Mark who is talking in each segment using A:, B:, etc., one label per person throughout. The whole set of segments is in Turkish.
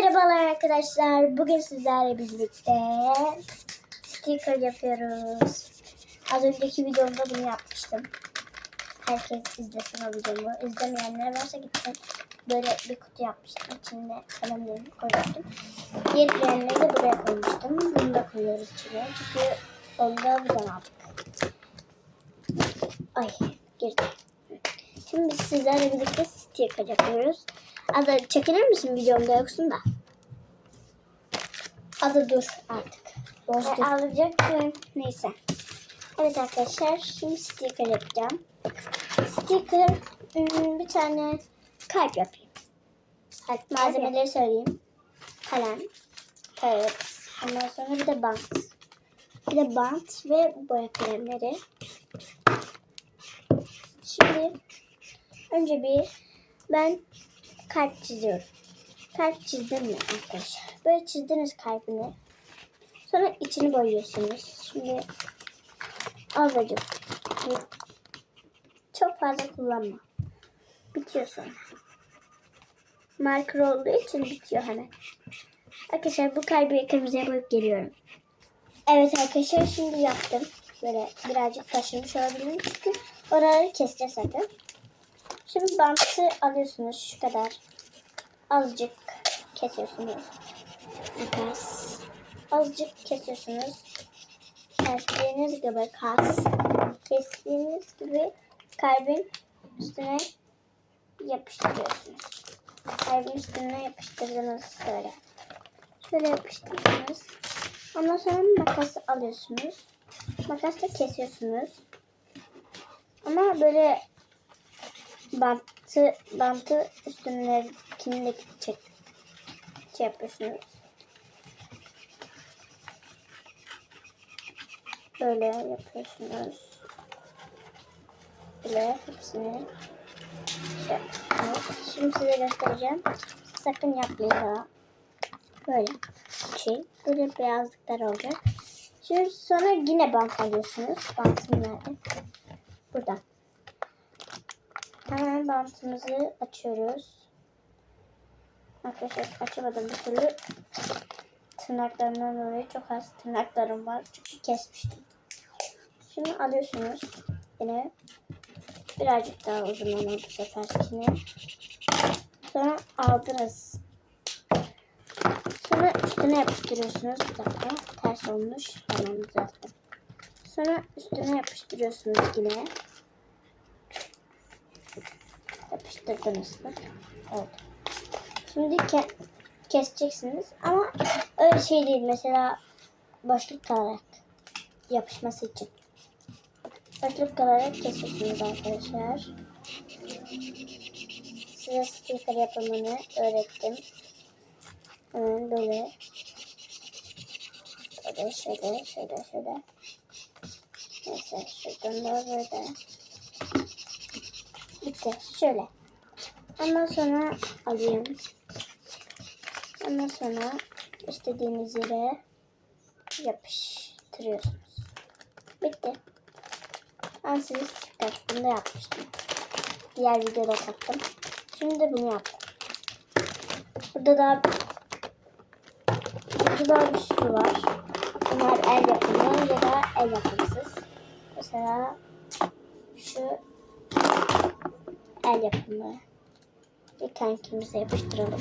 A: Merhabalar arkadaşlar. Bugün sizlerle birlikte sticker yapıyoruz. Az önceki videomda bunu yapmıştım. Herkes izlesin o videomu. İzlemeyenler varsa gitsin. Böyle bir kutu yapmıştım. İçinde kalemlerimi koymuştum. Diğer kalemleri de buraya koymuştum. Bunu da koyuyoruz içine. Çünkü onu da buradan aldık. Ay girdi. Şimdi sizlerle birlikte sticker yapıyoruz. Ada çekilir misin videomda yoksun da? Ada dur artık. Bozdu. alacaktım. Neyse. Evet arkadaşlar şimdi sticker yapacağım. Sticker hmm, bir tane kalp yapayım. Evet, malzemeleri söyleyeyim. Kalem, kağıt, ondan sonra bir de bant. Bir de bant ve boya kalemleri. Şimdi önce bir ben kalp çiziyorum. Kalp çizdim mi arkadaşlar? Böyle çizdiniz kalbini. Sonra içini boyuyorsunuz. Şimdi azıcık. Çok fazla kullanma. Bitiyor sonra. Marker olduğu için bitiyor hemen. Arkadaşlar bu kalbi kırmızıya boyayıp geliyorum. Evet arkadaşlar şimdi yaptım. Böyle birazcık taşırmış olabilirim çünkü oraları keseceğiz zaten. Şimdi bantı alıyorsunuz şu kadar. Azıcık kesiyorsunuz. Makas. Azıcık kesiyorsunuz. Kestiğiniz gibi kas. Kestiğiniz gibi kalbin üstüne yapıştırıyorsunuz. Kalbin üstüne yapıştırdınız şöyle. Şöyle yapıştırdınız. Ondan sonra makası alıyorsunuz. Makasla kesiyorsunuz. Ama böyle bantı bantı üstündekini de çek şey yapıyorsunuz. Böyle yapıyorsunuz. Böyle hepsini şey yapıyorsunuz. Şimdi size göstereceğim. Sakın yapmayın daha. Böyle şey. Böyle beyazlıklar olacak. Şimdi sonra yine bant alıyorsunuz. Bantım nerede? Burada. Hemen bantımızı açıyoruz. Arkadaşlar açamadım bir türlü. Tırnaklarımdan dolayı çok az tırnaklarım var. Çünkü kesmiştim. Şimdi alıyorsunuz. Yine birazcık daha uzun ama bu seferkini. Sonra aldınız. Sonra üstüne yapıştırıyorsunuz. Bir dakika. Ters olmuş. Tamam düzelttim. Sonra üstüne yapıştırıyorsunuz yine. Yapıştırdınız mı? Oldu. Şimdi ke keseceksiniz ama öyle şey değil. Mesela boşluk kalarak yapışması için. Boşluk kalarak kesiyorsunuz arkadaşlar. Size sticker yapımını öğrettim. Hemen böyle. Böyle şöyle şöyle şöyle. Neyse şuradan da böyle. Bitti. Şöyle. Ondan sonra alayım. Ondan sonra istediğiniz yere yapıştırıyorsunuz. Bitti. Ben size bunu yapmıştım. Diğer videoda taktım. Şimdi de bunu yaptım. Burada da burada da bir sürü var. Bunlar el yapımı ya da el yapımsız. Mesela şu el yapımı. Bir kankimize yapıştıralım.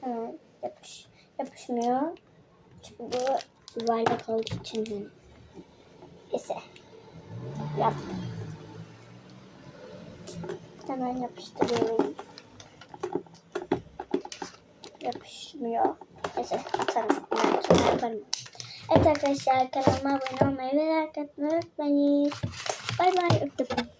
A: Hemen yapış. Yapışmıyor. Çünkü bu yuvarlak olduğu için. Neyse. Yaptım. Hemen yapıştırıyorum. Yapışmıyor. Neyse sonra yaparım. Evet arkadaşlar kanalıma abone olmayı ve like atmayı unutmayın. Bye bye. Öptüm.